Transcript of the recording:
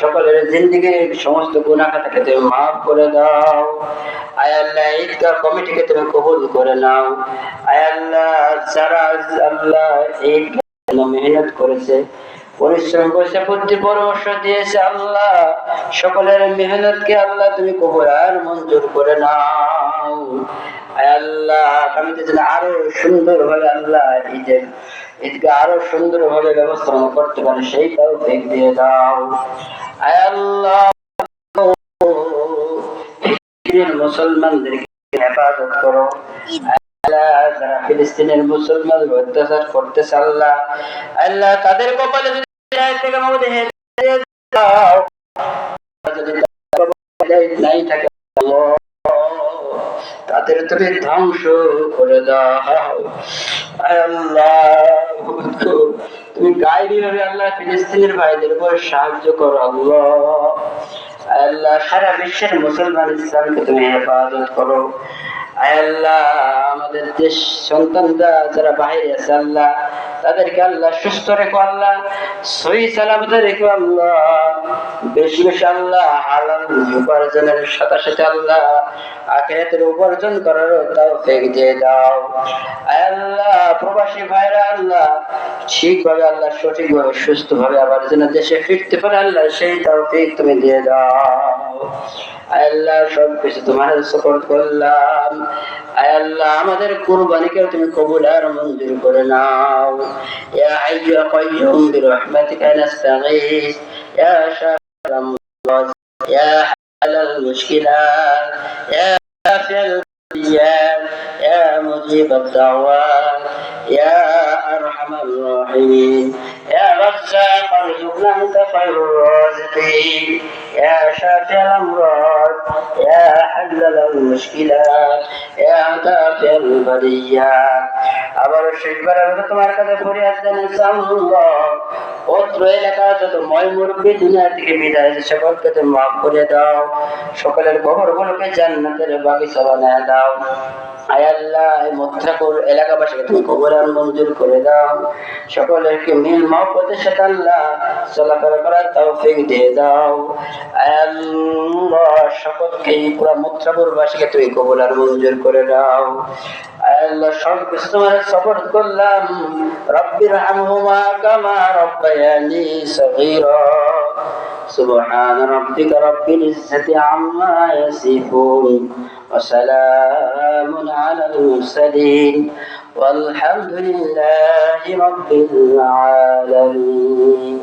সকলের জিন্দিগির সমস্ত গুণাখাতাকে তুমি মাফ করে দাও। আয়াল্লাহ ঈদগাহ কমিটিকে তুমি কবুল করে নাও। আয়াল্লাহ আল্লাহ মেহনত করেছে, পরিশ্রম করেছে, বুদ্ধি পরামর্শ দিয়েছে, আল্লাহ, সকলের মেহনতকে আল্লাহ তুমি কবুল আর মঞ্জুর করে নাও। আল্লাহ যেন আরও সুন্দর ভাবে আল্লাহ ঈদের ঈদকে আরও সুন্দর ভাবে ব্যবস্থা করতে পারে সেইটাও ভেগ দিয়ে দাও। আল্লাহ মুসলমানদেরকে হেফাজত করো। যারা ফিলিস্তিনের মুসলমান অত্যাচার করতেছে আল্লাহ আল্লাহ তাদের কপালে যদি আমাদের হেদায়েত দাও। যদি নাই থাকে আল্লাহ, তাদের তুমি ধ্বংস করে দাও। আল্লাহ, তুমি গাইডি ভাবে আল্লাহ ফিলিস্তিনের ভাইদের উপর সাহায্য করো আল্লাহ। আল্লাহ, সারা বিশ্বের মুসলমান ইসলামকে তুমি হেফাজত করো। আমাদের দেশ সন্তানরা যারা বাইরে আছে, আল্লাহ, তাদেরকে আল্লাহ সুস্থ রেখো, আল্লাহ, সহি সালামত রেখো, আল্লাহ। বেশি বেশি আল্লাহ, হালাল উপার্জনের সাথে সাথে আল্লাহ, আখেরাতের উপার্জন করার তাও ফেক দিয়ে দাও। আল্লাহ, প্রবাসী ভাইরা, আল্লাহ, ঠিকভাবে আল্লাহ সঠিকভাবে সুস্থ ভাবে আবার যেন দেশে ফিরতে পারে, আল্লাহ, সেই তাও ফেক তুমি দিয়ে দাও। আল্লাহ সব কিছু তোমার সপোর্ট করলাম আয় আল্লাহ আমাদের কুরবানিকে তুমি কবুল আর মঞ্জুর করে নাও ইয়া হাইয়ু ইয়া কাইয়ুম বিরহমাতিকা নাস্তাগীথ ইয়া শাফি'াল আমরাদ ইয়া হালাল মুশকিলাত ইয়া শাফি'াল البليات يا مجيب الدعوات يا أرحم الراحمين يا رزاق ارزقنا خير الرازقين. يا شافي الأمراض يا حل المشكلات يا دافع البريات আবার শেষবার আমি তোমার কাছে জানাচ্ছি আল্লাহ অত্র এলাকা যত ময় মুরব্বী দুনিয়া থেকে বিদায় সকলকে তুমি মাফ করে দাও। সকলের খবর গুলোকে জান্নাতের বাগিচা বানায় দাও মঞ্জুর করে দাও। সকলেরকে মিল করার দিয়ে দাও। সকলকে এই পুরো মধ্যপুর বাসীকে তুমি মঞ্জুর করে দাও। আয় আল্লাহ সব কিছু তোমার সফর করলাম রব্বির হামহুমা কামা রব্বায়ানি সগীরা سبحان ربك رب العزة عما يصفون وسلام على المرسلين والحمد لله رب العالمين